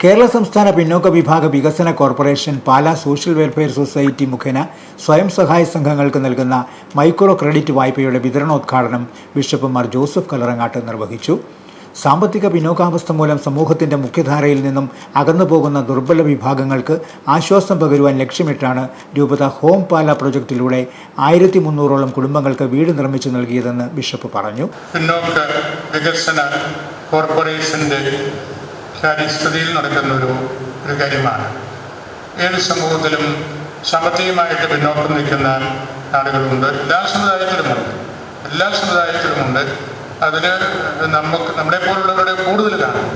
കേരള സംസ്ഥാന പിന്നോക്ക വിഭാഗ വികസന corporation Pala social welfare society മുഖേന സ്വയം സഹായ സംഘങ്ങൾക്ക് നൽകുന്ന മൈക്രോ ക്രെഡിറ്റ് വായ്പയുടെ വിതരണോദ്ഘാടനം ബിഷപ്പ് മാർ ജോസഫ് കലറങ്ങാട്ട് നിർവഹിച്ചു. സാമ്പത്തിക പിന്നോക്കാവസ്ഥ മൂലം സമൂഹത്തിന്റെ മുഖ്യധാരയിൽ നിന്നും അകന്നു പോകുന്ന ദുർബല വിഭാഗങ്ങൾക്ക് ആശ്വാസം പകരുവാൻ ലക്ഷ്യമിട്ടാണ് രൂപത ഹോം പാല പ്രൊജക്ടിലൂടെ ആയിരത്തി മുന്നൂറോളം കുടുംബങ്ങൾക്ക് വീട് നിർമ്മിച്ചു നൽകിയതെന്ന് ബിഷപ്പ് പറഞ്ഞു. പിന്നോക്ക വികസന കോർപ്പറേഷന്റെ കാര്യസ്ഥതയിൽ നടക്കുന്ന ഒരു ഒരു കാര്യമാണ്. ഏത് സമൂഹത്തിലും സാമ്പത്തികമായിട്ട് പിന്നോക്കം നിൽക്കുന്ന ആളുകളുണ്ട്. എല്ലാ സമുദായത്തിലുമുണ്ട്. എല്ലാ സമുദായത്തിലുമുണ്ട്. അതിൽ നമുക്ക് നമ്മളെ പോലുള്ളവരുടെ കൂടുതൽ കാണും.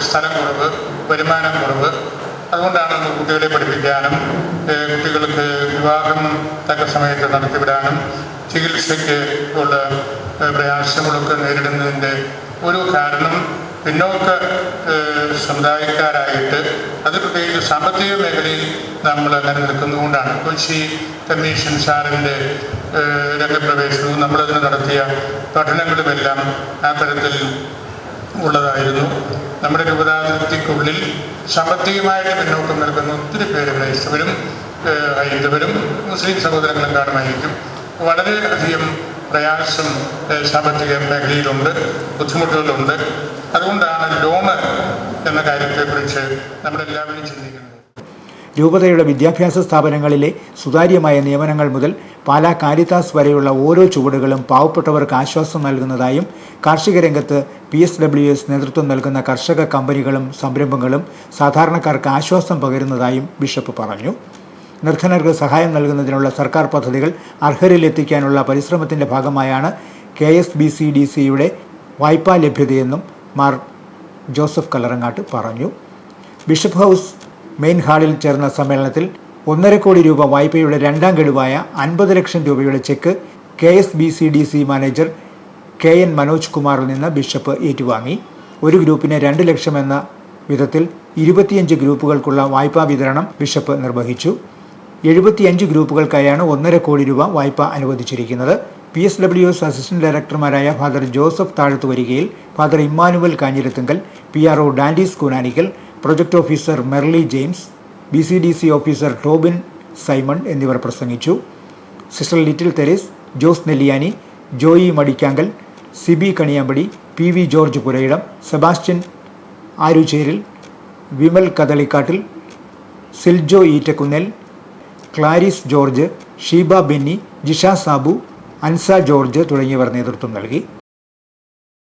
സ്ഥലം കുറവ് വരുമാനം കുറവ്. അതുകൊണ്ടാണ് കുട്ടികളെ പഠിപ്പിക്കാനും കുട്ടികൾക്ക് വിവാഹം തക്ക സമയത്ത് നടത്തിവിടാനും ചികിത്സയ്ക്ക് ഉള്ള പ്രയാസങ്ങളൊക്കെ നേരിടുന്നതിന്റെ ഒരു കാരണം പിന്നോക്ക സമുദായക്കാരായിട്ട് അത് പ്രത്യേകിച്ച് സാമ്പത്തിക മേഖലയിൽ നമ്മൾ അങ്ങനെ നിൽക്കുന്നതുകൊണ്ടാണ് കൊച്ചി കമ്മീഷൻ സാറിന്റെ രംഗപ്രവേശനവും നമ്മളതിന് നടത്തിയ പഠനങ്ങളുമെല്ലാം ആ തരത്തിൽ ഉള്ളതായിരുന്നു. നമ്മുടെ രൂപതാതിർത്തിക്കുള്ളിൽ സാമ്പത്തികമായിട്ട് പിന്നോക്കം നിൽക്കുന്ന ഒത്തിരി പേര് ക്രൈസ്തവരും ഹൈന്ദവരും മുസ്ലിം സഹോദരങ്ങളും കാണുമായിരിക്കും. വളരെയധികം പ്രയാസം സാമ്പത്തിക മേഖലയിലുണ്ട് ബുദ്ധിമുട്ടുകളുണ്ട്. എന്ന കാര്യത്തെക്കുറിച്ച് നമ്മളെല്ലാവരും ചിന്തിക്കുന്നത് രൂപതയുടെ വിദ്യാഭ്യാസ സ്ഥാപനങ്ങളിലെ സുതാര്യമായ നിയമനങ്ങൾ മുതൽ പാലാ കാരിത്താസ് വരെയുള്ള ഓരോ ചുവടുകളും പാവപ്പെട്ടവർക്ക് ആശ്വാസം നൽകുന്നതായും കാർഷിക രംഗത്ത് പി എസ് ഡബ്ല്യു എസ് നേതൃത്വം നൽകുന്ന കർഷക കമ്പനികളും സംരംഭങ്ങളും സാധാരണക്കാർക്ക് ആശ്വാസം പകരുന്നതായും ബിഷപ്പ് പറഞ്ഞു. നിർധനർക്ക് സഹായം നൽകുന്നതിനുള്ള സർക്കാർ പദ്ധതികൾ അർഹരിലെത്തിക്കാനുള്ള പരിശ്രമത്തിന്റെ ഭാഗമായാണ് K S B C D സിയുടെ വായ്പാ ലഭ്യതയെന്നും മാർ ജോസഫ് കല്ലറങ്ങാട്ട് പറഞ്ഞു. ബിഷപ്പ് ഹൗസ് മെയിൻ ഹാളിൽ ചേർന്ന സമ്മേളനത്തിൽ ഒന്നര കോടി രൂപ വായ്പയുടെ രണ്ടാം ഗഡുവായ അൻപത് ലക്ഷം രൂപയുടെ cheque K S B C D C manager K N Manoj കുമാറിൽ നിന്ന് ബിഷപ്പ് ഏറ്റുവാങ്ങി. ഒരു ഗ്രൂപ്പിന് രണ്ട് ലക്ഷം എന്ന വിധത്തിൽ ഇരുപത്തിയഞ്ച് ഗ്രൂപ്പുകൾക്കുള്ള വായ്പാ വിതരണം ബിഷപ്പ് നിർവഹിച്ചു. എഴുപത്തിയഞ്ച് ഗ്രൂപ്പുകൾക്കായാണ് ഒന്നര കോടി രൂപ വായ്പ അനുവദിച്ചിരിക്കുന്നത്. P S W S assistant ഡയറക്ടർമാരായ father Joseph Thazhathu Varikayil father Emmanuel Kanjirathunkal P R O Dandees Koonanickal project officer Merly James B C D C officer Tobin Simon എന്നിവർ പ്രസംഗിച്ചു. Sister Little Theres Jose Nelliyani Joy Madikkankal Siby Kaniyampady P V George Purayidam Sebastian Aarucheril Vimal Kadalikattil Siljo Eettakkunnel Claris George Sheeba Benny Jisha Sabu Ansa George തുടങ്ങിയവർ നേതൃത്വം നൽകി